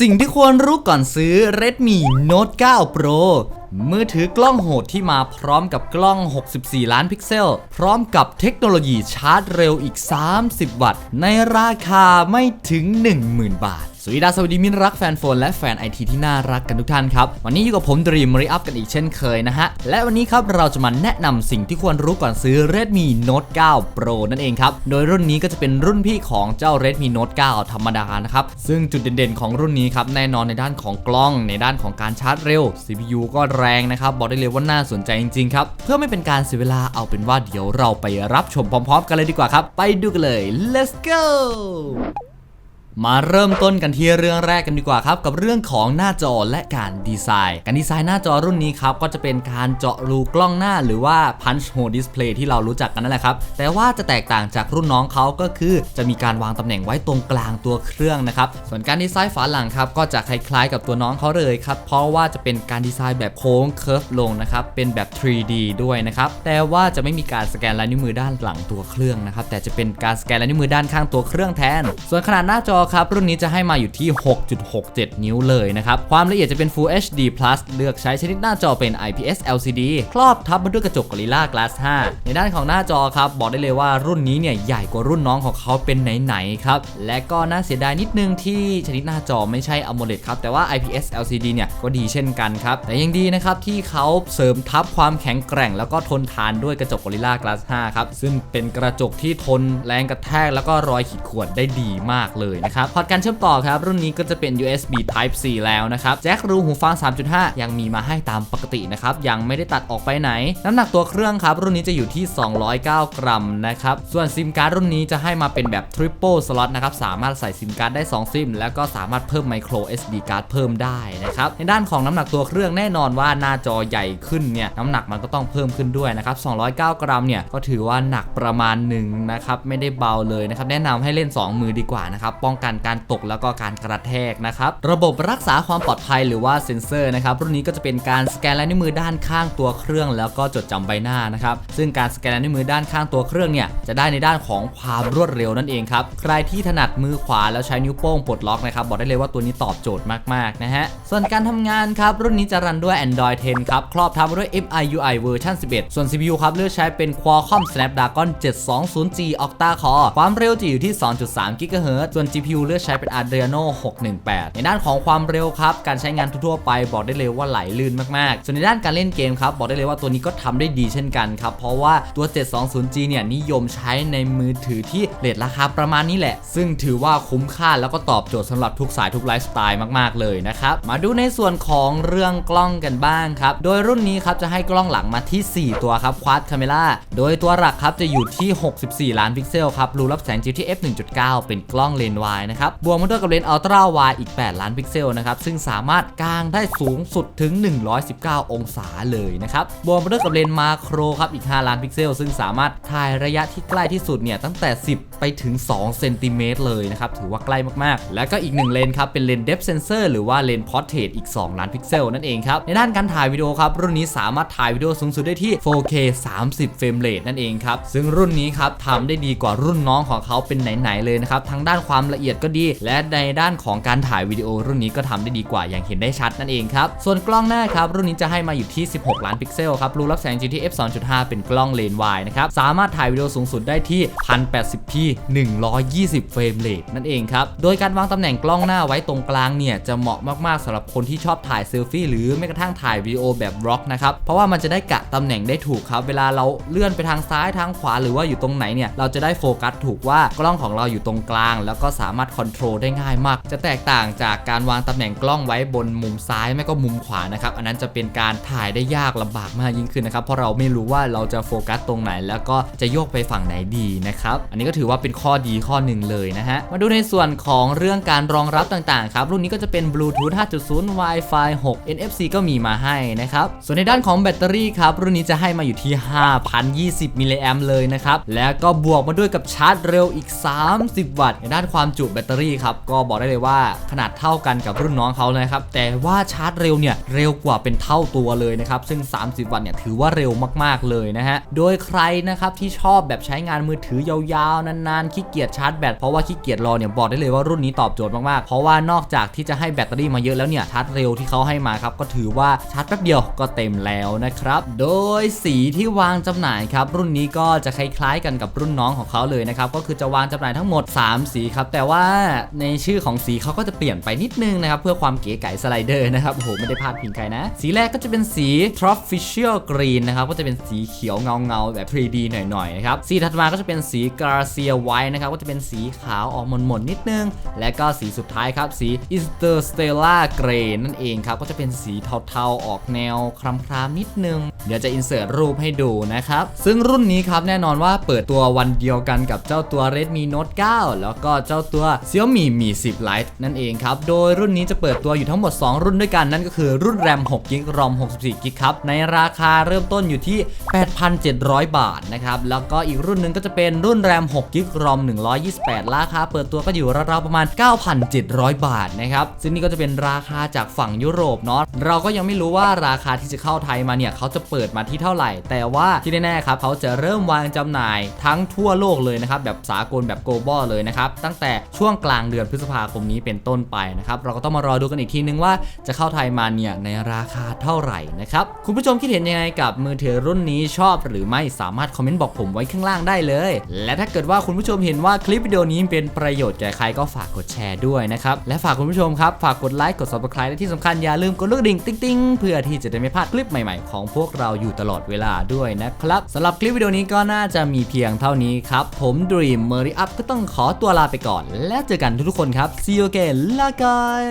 สิ่งที่ควรรู้ก่อนซื้อ Redmi Note 9 Pro มือถือกล้องโหดที่มาพร้อมกับกล้อง 64 ล้านพิกเซล พร้อมกับเทคโนโลยีชาร์จเร็วอีก 30 วัตต์ ในราคาไม่ถึง 10,000 บาท สวัสดีสวัสดีมิตรรักแฟนโฟนและแฟนไอทีที่น่ารักกันทุกท่านครับ วันนี้อยู่กับผมดรีมมรีอัพกันอีกเช่นเคยนะฮะ และวันนี้ครับเราจะมาแนะนำสิ่งที่ควรรู้ก่อนซื้อ Redmi Note 9 Pro นั่นเองครับ โดยรุ่นนี้ก็จะเป็นรุ่นพี่ของเจ้า Redmi Note 9 ธรรมดานะครับ ซึ่งจุดเด่นๆของรุ่นนี้ครับแน่นอนในด้านของกล้อง ในด้านของการชาร์จเร็ว CPU ก็แรงนะครับบอกได้เลยว่าน่าสนใจจริงๆครับเพื่อไม่เป็นการเสียเวลาเอาเป็นว่าเดี๋ยวเราไปรับชมพร้อม ๆ กันเลยดีกว่าครับไปดูกันเลย let's go มาเริ่มต้นกันที่เรื่องแรกกันดีกว่าครับ กับเรื่องของหน้าจอและการดีไซน์ การดีไซน์หน้าจอรุ่นนี้ครับก็จะเป็นการเจาะรูกล้องหน้าหรือว่า punch hole display ที่เรารู้จักกันนั่นแหละครับ แต่ว่าจะแตกต่างจากรุ่นน้องเขาก็คือ จะมีการวางตำแหน่งไว้ตรงกลางตัวเครื่องนะครับ ส่วนการดีไซน์ฝาหลังครับก็จะคล้ายๆ กับตัวน้องเขาเลยครับ เพราะว่าจะเป็นการดีไซน์แบบโค้งเคิร์ฟลงนะครับเป็นแบบ 3D ด้วยนะครับแต่ว่าจะไม่มีการสแกนลายนิ้วมือด้านหลังตัวเครื่องนะครับแต่จะเป็นการสแกนลายนิ้วมือด้านข้างตัวเครื่องแทน ส่วนขนาดหน้าจอครับ รุ่นนี้จะให้มาอยู่ที่ 6.67 นิ้วเลยนะครับ ความละเอียดจะเป็น Full HD Plus เลือกใช้ชนิดหน้าจอเป็น IPS LCD ครอบทับมาด้วยกระจก Gorilla Glass 5 ในด้านของหน้าจอครับ บอกได้เลยว่ารุ่นนี้เนี่ยใหญ่กว่ารุ่นน้องของเขาเป็นไหนๆครับ และก็น่าเสียดายนิดนึงที่ชนิดหน้าจอไม่ใช่ AMOLED ครับ แต่ว่า IPS LCD เนี่ยก็ดีเช่นกันครับ แต่ยังดีนะครับที่เขาเสริมทับความแข็งแกร่ง แล้วก็ทนทานด้วยกระจก Gorilla Glass 5 ครับ ซึ่งเป็นกระจกที่ทนแรงกระแทกแล้วก็รอยขีดข่วนได้ดีมากเลยนะครับพอร์ตการเชื่อมต่อครับรุ่นนี้ก็จะเป็น USB Type C แล้วนะครับแจ็ครูหูฟัง 3.5 ยังมีมาให้ตามปกตินะครับยังไม่ได้ตัดออกไปไหน น้ำหนักตัวเครื่องครับรุ่นนี้จะอยู่ที่ 209 กรัมนะครับส่วนซิมการ์ดรุ่นนี้จะให้มาเป็นแบบ Triple Slot นะครับสามารถใส่ซิมการ์ดได้ 2 ซิม แล้วก็สามารถเพิ่ม Micro SD card เพิ่มได้นะครับในด้านของน้ำหนักตัวเครื่องแน่นอนว่าหน้าจอใหญ่ขึ้นเนี่ยน้ำหนักมันก็ต้องเพิ่มขึ้นด้วยนะครับ209 กรัมเนี่ยก็ถือว่าหนักประมาณหนึ่งนะครับไม่ได้เบาเลยนะครับแนะนำให้เล่น 2 มือดีกว่านะครับป้องกันการตกแล้วก็การกระแทกนะครับระบบรักษาความปลอดภัยหรือว่าเซ็นเซอร์นะครับรุ่นนี้ก็จะเป็นการสแกนลายนิ้วมือด้านข้างตัวเครื่อง แล้วก็จดจำใบหน้านะครับซึ่งการสแกนลายนิ้วมือด้านข้างตัวเครื่องเนี่ยจะได้ในด้านของความรวดเร็วนั่นเองครับใครที่ถนัดมือขวาแล้วใช้นิ้วโป้งปลดล็อกนะครับบอกได้เลยว่าตัวนี้ตอบโจทย์มากๆนะฮะส่วนการทำงานครับรุ่นนี้จะรันด้วย Android 10 ครับครอบทับด้วย MIUI เวอร์ชัน11 ส่วน CPU ครับเลือกใช้เป็น Qualcomm Snapdragon 720G Octa Core ความเร็วจะอยู่ที่ 2.3 GHz ส่วน GPU เลือกใช้เป็น Adreno 618 ในด้านของความเร็วครับ การใช้งานทั่วไปบอกได้เลยว่าไหลลื่นมากๆ ส่วนในด้านการเล่นเกมครับ บอกได้เลยว่าตัวนี้ก็ทำได้ดีเช่นกันครับ เพราะว่าตัว 720G เนี่ยนิยมใช้ในมือถือที่เรทราคาประมาณนี้แหละ ซึ่งถือว่าคุ้มค่าแล้วก็ตอบโจทย์สำหรับทุกสายทุกไลฟ์สไตล์มากๆเลยนะครับ มาดูในส่วนของเรื่องกล้องกันบ้างครับ โดยรุ่นนี้ครับจะให้กล้องหลังมาที่ 4 ตัวครับควาดคาเมล่า โดยตัวหลักครับจะอยู่ที่ 64 ล้านพิกเซลครับ รูรับแสงจิ๋วที่ f 1.9 เป็นกล้องเลนส์วายนะครับ บวกมาด้วยกับเลนส์อัลตร้าวอีก 8 ล้านพิกเซลนะครับ ซึ่งสามารถกางได้สูงสุดถึง 119 องศาเลยนะครับ บวกมาด้วยกับเลนส์มาโครครับอีก 5 ล้านพิกเซล ซึ่งสามารถถ่ายระยะที่ใกล้ที่สุดเนี่ยตั้งแต่ 10 ไปถึง 2 เซนติเมตรเลยนะครับ ถือว่าใกล้มากๆ แล้วก็อีก 1 เลนส์ครับ เป็นเลนส์ depth sensor หรือว่าเลนส์ portrait อีก 2 ล้านพิกเซลนั่นเองครับ ในด้านการถ่ายวิดีโอครับ รุ่นนี้สามารถถ่ายวิดีโอสูงสุดได้ที่ 4K 30 เฟรมเรทนั่นเองครับ ซึ่งรุ่นนี้ครับทำได้ดีกว่ารุ่นน้องของเขาเป็นไหนๆเลยนะครับ ทั้งด้านความละเอียดเอียดก็ดี และในด้านของการถ่ายวิดีโอรุ่นนี้ก็ทำได้ดีกว่าอย่างเห็นได้ชัดนั่นเองครับ ส่วนกล้องหน้าครับ รุ่นนี้จะให้มาอยู่ที่ 16 ล้านพิกเซลครับรูรับแสง GT f 2.5 เป็นกล้องเลนส์วายนะครับ สามารถถ่ายวิดีโอสูงสุดได้ที่ 1080p 120 เฟรมเรทนั่นเองครับ โดยการวางตำแหน่งกล้องหน้าไว้ตรงกลางเนี่ยจะเหมาะมากๆสำหรับคนที่ชอบถ่ายเซลฟี่หรือแม้กระทั่งถ่ายวิดีโอแบบบล็อกนะครับเพราะว่ามันจะได้กะตำแหน่งได้ถูกครับ เวลาเราเลื่อนไปทางซ้ายทางขวาหรือว่าอยู่ตรงไหนเนี่ยเราจะได้โฟกัสถูกว่ากล้องของเราอยู่ตรงกลาง แล้วก็สาามารถคอนโทรลได้ง่ายมาก จะแตกต่างจากการวางตำแหน่งกล้องไว้บนมุมซ้ายไม่ก็มุมขวานะครับ อันนั้นจะเป็นการถ่ายได้ยากลำบากมากยิ่งขึ้นนะครับ เพราะเราไม่รู้ว่าเราจะโฟกัสตรงไหน แล้วก็จะโยกไปฝั่งไหนดีนะครับ อันนี้ก็ถือว่าเป็นข้อดีข้อหนึ่งเลยนะฮะ มาดูในส่วนของเรื่องการรองรับต่างๆครับรุ่นนี้ก็จะเป็น Bluetooth 5.0 Wi-Fi 6 NFC ก็มีมาให้นะครับส่วนในด้านของแบตเตอรี่ครับรุ่นนี้จะให้มาอยู่ที่ 5,020มิลลิแอมเลยนะครับแล้วก็บวกมาด้วยกับชาร์จเร็วอีก 30 วัตต์ในด้านความจุจุแบตเตอรี่ครับก็บอกได้เลยว่าขนาดเท่ากันกับรุ่นน้องเขาเลยครับแต่ว่าชาร์จเร็วเนี่ยเร็วกว่าเป็นเท่าตัวเลยนะครับซึ่ง 30 วันเนี่ยถือว่าเร็วมากๆเลยนะฮะโดยใครนะครับที่ชอบแบบใช้งานมือถือยาวๆนานๆขี้เกียจชาร์จแบตเพราะว่าขี้เกียจรอเนี่ยบอกได้เลยว่ารุ่นนี้ตอบโจทย์มากๆเพราะว่านอกจากที่จะให้แบตเตอรี่มาเยอะแล้วเนี่ยชาร์จเร็วที่เขาให้มาครับก็ถือว่าชาร์จแป๊บเดียวก็เต็มแล้วนะครับโดยสีที่วางจำหน่ายครับรุ่นนี้ก็จะคล้ายๆกันกับรุ่นน้องของเขาเลยนะครับก็คือจะวางจำหน่ายทั้งหมด 3 สีครับแต่ว่า่าในชื่อของสีเขาก็จะเปลี่ยนไปนิดนึงนะครับ เพื่อความเก๋ไก๋สไลเดอร์นะครับโอ้โหไม่ได้พลาดพิงใครนะ สีแรกก็จะเป็นสี Tropical Green นะครับก็จะเป็นสีเขียวเงาเงาแบบ 3D หน่อยๆนะครับสีถัดมาก็จะเป็นสี Garcia White นะครับก็จะเป็นสีขาวออกหม่นๆนิดนึง และก็สีสุดท้ายครับสี Interstellar Grey นั่นเองครับก็จะเป็นสีเทาๆออกแนวคล้ำๆนิดนึง เดี๋ยวจะอินเสิร์ตรูปให้ดูนะครับซึ่งรุ่นนี้ครับแน่นอนว่าเปิดตัววันเดียวกันกับเจ้าตัว Redmi Note 9 แล้วก็เจ้าตัว Xiaomi Mi 10 Lite นั่นเองครับ โดยรุ่นนี้จะเปิดตัวอยู่ทั้งหมด 2 รุ่นด้วยกันนั่นก็คือรุ่น RAM 6 g b ROM 64 g b ครับ ในราคาเริ่มต้นอยู่ที่ 8,700 บาทนะครับ แล้วก็อีกรุ่นหนึ่งก็จะเป็นรุ่น RAM 6 g b ROM 128 ราคาเปิดตัวก็อยู่ราวๆประมาณ 9,700 บาทนะครับซึ่งนี่ก็จะเป็นราคาจากฝั่งยุโรปเนาะเราก็ยังไม่รู้ว่าราคาที่จะเข้าไทยมาเนี่ยเขาจะเปิดมาที่เท่าไหร่ แต่ว่าที่แน่ๆครับเขาจะเริ่มวางจำหน่ายทั้งทั่วโลกเลยนะครับแบบสากลแบบ global เลยนะครับตั้งแต่ช่วงกลางเดือนพฤษภาคมนี้เป็นต้นไปนะครับเราก็ต้องมารอดูกันอีกทีนึงว่าจะเข้าไทยมาเนี่ยในราคาเท่าไหร่นะครับคุณผู้ชมคิดเห็นยังไงกับมือถือรุ่นนี้ชอบหรือไม่สามารถคอมเมนต์บอกผมไว้ข้างล่างได้เลย และถ้าเกิดว่าคุณผู้ชมเห็นว่าคลิปวิดีโอนี้เป็นประโยชน์แก่ใครก็ฝากกดแชร์ด้วยนะครับและฝากคุณผู้ชมครับฝากกดไลค์กด subscribe และที่สำคัญอย่าลืมกดลูกดิ่งติ๊งๆเพื่อที่จะได้ไม่พลาดคลิปใหม่ๆ ของพวกเราอยู่ตลอดเวลาด้วยนะครับสำหรับคลิปวิดีโอนี้ก็น่าจะมีเพียงเท่านี้ครับผม Dream m u r r y Up ก็ต้องขอตัวลาไปก่อนและเจอกันทุกๆคนครับ see you again ลากาย